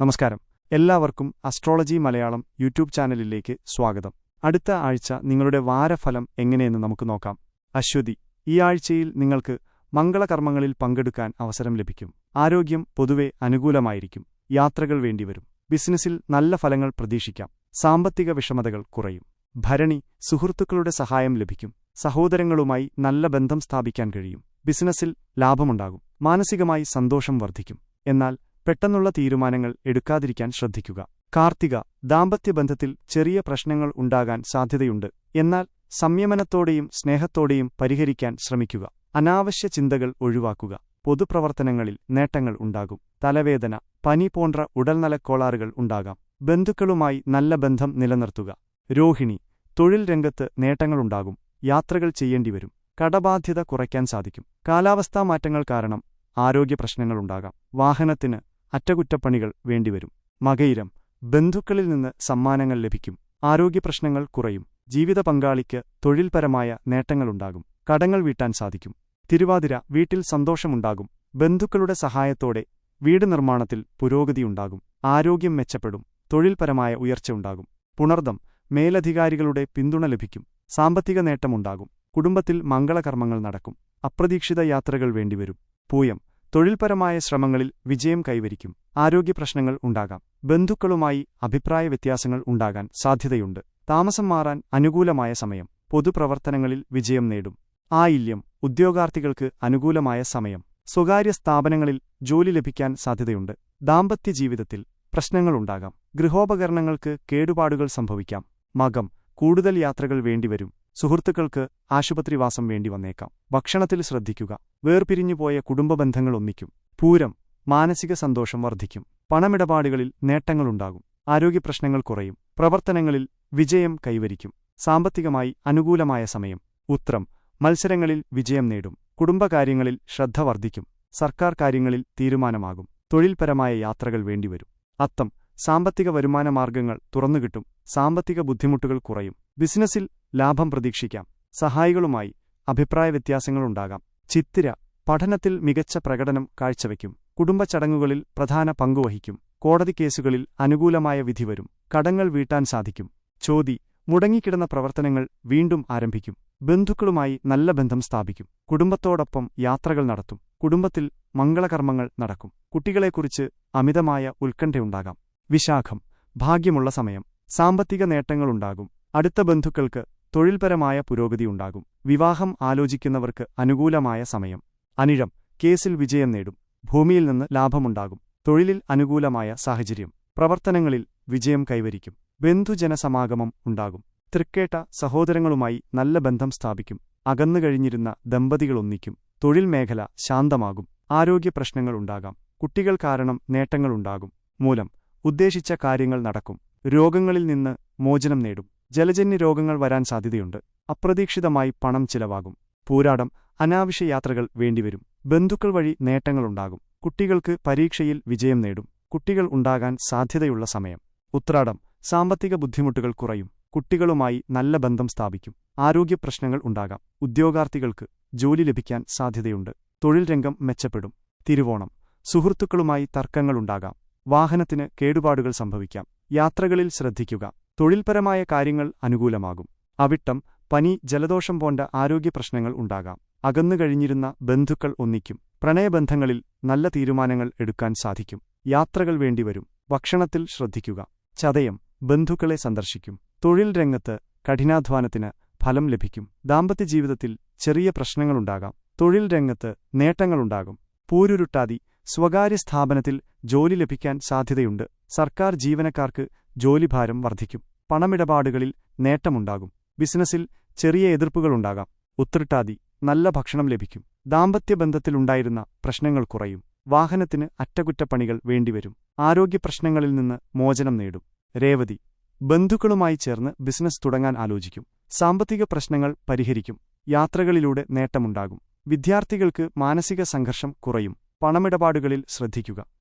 നമസ്കാരം. എല്ലാവർക്കും astrology Malayalam YouTube ചാനലിലേക്ക് സ്വാഗതം. അടുത്ത ആഴ്ച നിങ്ങളുടെ വാരഫലം എങ്ങനെയെന്ന് നമുക്ക് നോക്കാം. അശ്വതി ഈ ആഴ്ചയിൽ നിങ്ങൾക്ക് മംഗളകർമ്മങ്ങളിൽ പങ്കെടുക്കാൻ അവസരം ലഭിക്കും. ആരോഗ്യം പൊതുവെ അനുകൂലമായിരിക്കും. യാത്രകൾ വേണ്ടിവരും. ബിസിനസ്സിൽ നല്ല ഫലങ്ങൾ പ്രതീക്ഷിക്കാം. സാമ്പത്തിക വിഷമതകൾ കുറയും. ഭരണി സുഹൃത്തുക്കളുടെ സഹായം ലഭിക്കും. സഹോദരങ്ങളുമായി നല്ല ബന്ധം സ്ഥാപിക്കാൻ കഴിയും. ബിസിനസ്സിൽ ലാഭമുണ്ടാകും. മാനസികമായി സന്തോഷം വർദ്ധിക്കും. എന്നാൽ പെട്ടെന്നുള്ള തീരുമാനങ്ങൾ എടുക്കാതിരിക്കാൻ ശ്രദ്ധിക്കുക. കാർത്തിക ദാമ്പത്യബന്ധത്തിൽ ചെറിയ പ്രശ്നങ്ങൾ ഉണ്ടാകാൻ സാധ്യതയുണ്ട്. എന്നാൽ സംയമനത്തോടെയും സ്നേഹത്തോടെയും പരിഹരിക്കാൻ ശ്രമിക്കുക. അനാവശ്യ ചിന്തകൾ ഒഴിവാക്കുക. പൊതുപ്രവർത്തനങ്ങളിൽ നേട്ടങ്ങൾ ഉണ്ടാകും. തലവേദന പനി പോன்ற ഉടൽനലക്കോളാറുകൾ ഉണ്ടാകാം. ബന്ധുക്കളുമായി നല്ല ബന്ധം നിലനിർത്തുക. രോഹിണി തൊഴിൽ രംഗത്ത് നേട്ടങ്ങളുണ്ടാകും യാത്രകൾ ചെയ്യേണ്ടിവരും കടബാധ്യത കുറയ്ക്കാൻ സാധിക്കും. കാലാവസ്ഥാ മാറ്റങ്ങൾ കാരണം ആരോഗ്യ പ്രശ്നങ്ങളുണ്ടാകാം വാഹനത്തിന് അറ്റകുറ്റപ്പണികൾ വേണ്ടിവരും. മകയിരം ബന്ധുക്കളിൽ നിന്ന് സമ്മാനങ്ങൾ ലഭിക്കും. ആരോഗ്യപ്രശ്നങ്ങൾ കുറയും. ജീവിത പങ്കാളിക്ക് തൊഴിൽപരമായ നേട്ടങ്ങളുണ്ടാകും. കടങ്ങൾ വീട്ടാൻ സാധിക്കും. തിരുവാതിര വീട്ടിൽ സന്തോഷമുണ്ടാകും. ബന്ധുക്കളുടെ സഹായത്തോടെ വീട് നിർമ്മാണത്തിൽ പുരോഗതിയുണ്ടാകും ആരോഗ്യം മെച്ചപ്പെടും. തൊഴിൽപരമായ ഉയർച്ചയുണ്ടാകും പുണർദം മേലധികാരികളുടെ പിന്തുണ ലഭിക്കും. സാമ്പത്തിക നേട്ടമുണ്ടാകും. കുടുംബത്തിൽ മംഗളകർമ്മങ്ങൾ നടക്കും. അപ്രതീക്ഷിത യാത്രകൾ വേണ്ടിവരും. പൂയം തൊഴിൽപരമായ ശ്രമങ്ങളിൽ വിജയം കൈവരിക്കും. ആരോഗ്യപ്രശ്നങ്ങൾ ഉണ്ടാകാം. ബന്ധുക്കളുമായി അഭിപ്രായ വ്യത്യാസങ്ങൾ ഉണ്ടാകാൻ സാധ്യതയുണ്ട്. താമസം മാറാൻ അനുകൂലമായ സമയം. പൊതുപ്രവർത്തനങ്ങളിൽ വിജയം നേടും. ആയില്യം. ഉദ്യോഗാർത്ഥികൾക്ക് അനുകൂലമായ സമയം. സ്വകാര്യ സ്ഥാപനങ്ങളിൽ ജോലി ലഭിക്കാൻ സാധ്യതയുണ്ട്. ദാമ്പത്യ ജീവിതത്തിൽ പ്രശ്നങ്ങളുണ്ടാകാം ഗൃഹോപകരണങ്ങൾക്ക് കേടുപാടുകൾ സംഭവിക്കാം. മകം. കൂടുതൽ യാത്രകൾ വേണ്ടിവരും. സുഹൃത്തുക്കൾക്ക് ആശുപത്രിവാസം വേണ്ടി വന്നേക്കാം. ഭക്ഷണത്തിൽ ശ്രദ്ധിക്കുക. വേർപിരിഞ്ഞുപോയ കുടുംബബന്ധങ്ങൾ ഒന്നിക്കും. പൂരം മാനസിക സന്തോഷം വർദ്ധിക്കും. പണമിടപാടുകളിൽ നേട്ടങ്ങളുണ്ടാകും. ആരോഗ്യപ്രശ്നങ്ങൾ കുറയും. പ്രവർത്തനങ്ങളിൽ വിജയം കൈവരിക്കും. സാമ്പത്തികമായി അനുകൂലമായ സമയം. ഉത്രം മത്സരങ്ങളിൽ വിജയം നേടും. കുടുംബകാര്യങ്ങളിൽ ശ്രദ്ധ വർദ്ധിക്കും. സർക്കാർ കാര്യങ്ങളിൽ തീരുമാനമാകും. തൊഴിൽപരമായ യാത്രകൾ വേണ്ടിവരും. അത്തം സാമ്പത്തിക വരുമാനമാർഗങ്ങൾ തുറന്നുകിട്ടും. സാമ്പത്തിക ബുദ്ധിമുട്ടുകൾ കുറയും. ബിസിനസ്സിൽ ലാഭം പ്രതീക്ഷിക്കാം. സഹായികളുമായി അഭിപ്രായ വ്യത്യാസങ്ങളുണ്ടാകാം. ചിത്തിര പഠനത്തിൽ മികച്ച പ്രകടനം കാഴ്ചവെക്കും കുടുംബച്ചടങ്ങുകളിൽ പ്രധാന പങ്കുവഹിക്കും കോടതി കേസുകളിൽ അനുകൂലമായ വിധി വരും. കടങ്ങൾ വീട്ടാൻ സാധിക്കും. ചോതി മുടങ്ങിക്കിടന്ന പ്രവർത്തനങ്ങൾ വീണ്ടും ആരംഭിക്കും. ബന്ധുക്കളുമായി നല്ല ബന്ധം സ്ഥാപിക്കും. കുടുംബത്തോടൊപ്പം യാത്രകൾ നടത്തും. കുടുംബത്തിൽ മംഗളകർമ്മങ്ങൾ നടക്കും. കുട്ടികളെക്കുറിച്ച് അമിതമായ ഉത്കണ്ഠയുണ്ടാകാം വിശാഖം ഭാഗ്യമുള്ള സമയം. സാമ്പത്തിക നേട്ടങ്ങളുണ്ടാകും. അടുത്ത ബന്ധുക്കൾക്ക് തൊഴിൽപരമായ പുരോഗതിയുണ്ടാകും വിവാഹം ആലോചിക്കുന്നവർക്ക് അനുകൂലമായ സമയം. അനിഴം കേസിൽ വിജയം നേടും. ഭൂമിയിൽ നിന്ന് ലാഭമുണ്ടാകും. തൊഴിലിൽ അനുകൂലമായ സാഹചര്യം. പ്രവർത്തനങ്ങളിൽ വിജയം കൈവരിക്കും. ബന്ധുജനസമാഗമം ഉണ്ടാകും. തൃക്കേട്ട സഹോദരങ്ങളുമായി നല്ല ബന്ധം സ്ഥാപിക്കും. അകന്നുകഴിഞ്ഞിരുന്ന ദമ്പതികളൊന്നിക്കും തൊഴിൽ മേഖല ശാന്തമാകും. ആരോഗ്യപ്രശ്നങ്ങൾ ഉണ്ടാകാം. കുട്ടികൾ കാരണം നേട്ടങ്ങളുണ്ടാകും മൂലം ഉദ്ദേശിച്ച കാര്യങ്ങൾ നടക്കും. രോഗങ്ങളിൽ നിന്ന് മോചനം നേടും. ജലജന്യ രോഗങ്ങൾ വരാൻ സാധ്യതയുണ്ട്. അപ്രതീക്ഷിതമായി പണം ചിലവാകും. പൂരാടം അനാവശ്യ യാത്രകൾ വേണ്ടിവരും. ബന്ധുക്കൾ വഴി നേട്ടങ്ങളുണ്ടാകും. കുട്ടികൾക്ക് പരീക്ഷയിൽ വിജയം നേടും. കുട്ടികൾ ഉണ്ടാകാൻ സാധ്യതയുള്ള സമയം. ഉത്രാടം സാമ്പത്തിക ബുദ്ധിമുട്ടുകൾ കുറയും. കുട്ടികളുമായി നല്ല ബന്ധം സ്ഥാപിക്കും. ആരോഗ്യപ്രശ്നങ്ങൾ ഉണ്ടാകാം. ഉദ്യോഗാർത്ഥികൾക്ക് ജോലി ലഭിക്കാൻ സാധ്യതയുണ്ട്. തൊഴിൽ രംഗം മെച്ചപ്പെടും. തിരുവോണം സുഹൃത്തുക്കളുമായി തർക്കങ്ങളുണ്ടാകാം വാഹനത്തിന് കേടുപാടുകൾ സംഭവിക്കാം. യാത്രകളിൽ ശ്രദ്ധിക്കുക. തൊഴിൽപരമായ കാര്യങ്ങൾ അനുകൂലമാകും. അവിട്ടം പനി ജലദോഷം പോണ്ട ആരോഗ്യപ്രശ്നങ്ങൾ ഉണ്ടാകാം. അകന്നുകഴിഞ്ഞിരുന്ന ബന്ധുക്കൾ ഒന്നിക്കും. പ്രണയബന്ധങ്ങളിൽ നല്ല തീരുമാനങ്ങൾ എടുക്കാൻ സാധിക്കും. യാത്രകൾ വേണ്ടിവരും. ഭക്ഷണത്തിൽ ശ്രദ്ധിക്കുക. ചതയം ബന്ധുക്കളെ സന്ദർശിക്കും. തൊഴിൽ രംഗത്ത് കഠിനാധ്വാനത്തിന് ഫലം ലഭിക്കും. ദാമ്പത്യജീവിതത്തിൽ ചെറിയ പ്രശ്നങ്ങളുണ്ടാകാം തൊഴിൽ രംഗത്ത് നേട്ടങ്ങളുണ്ടാകും പൂരുരുട്ടാതി സ്വകാര്യ സ്ഥാപനത്തിൽ ജോലി ലഭിക്കാൻ സാധ്യതയുണ്ട്. സർക്കാർ ജീവനക്കാർക്ക് ജോലിഭാരം വർദ്ധിക്കും. പണമിടപാടുകളിൽ നേട്ടമുണ്ടാകും. ബിസിനസ്സിൽ ചെറിയ എതിർപ്പുകളുണ്ടാകാം. ഉത്രട്ടാതി നല്ല ഭക്ഷണം ലഭിക്കും. ദാമ്പത്യബന്ധത്തിലുണ്ടായിരുന്ന പ്രശ്നങ്ങൾ കുറയും. വാഹനത്തിന് അറ്റകുറ്റപ്പണികൾ വേണ്ടിവരും. ആരോഗ്യപ്രശ്നങ്ങളിൽ നിന്ന് മോചനം നേടും. രേവതി ബന്ധുക്കളുമായി ചേർന്ന് ബിസിനസ് തുടങ്ങാൻ ആലോചിക്കും. സാമ്പത്തിക പ്രശ്നങ്ങൾ പരിഹരിക്കും. യാത്രകളിലൂടെ നേട്ടമുണ്ടാകും. വിദ്യാർത്ഥികൾക്ക് മാനസിക സംഘർഷം കുറയും. പണമിടപാടുകളിൽ ശ്രദ്ധിക്കുക.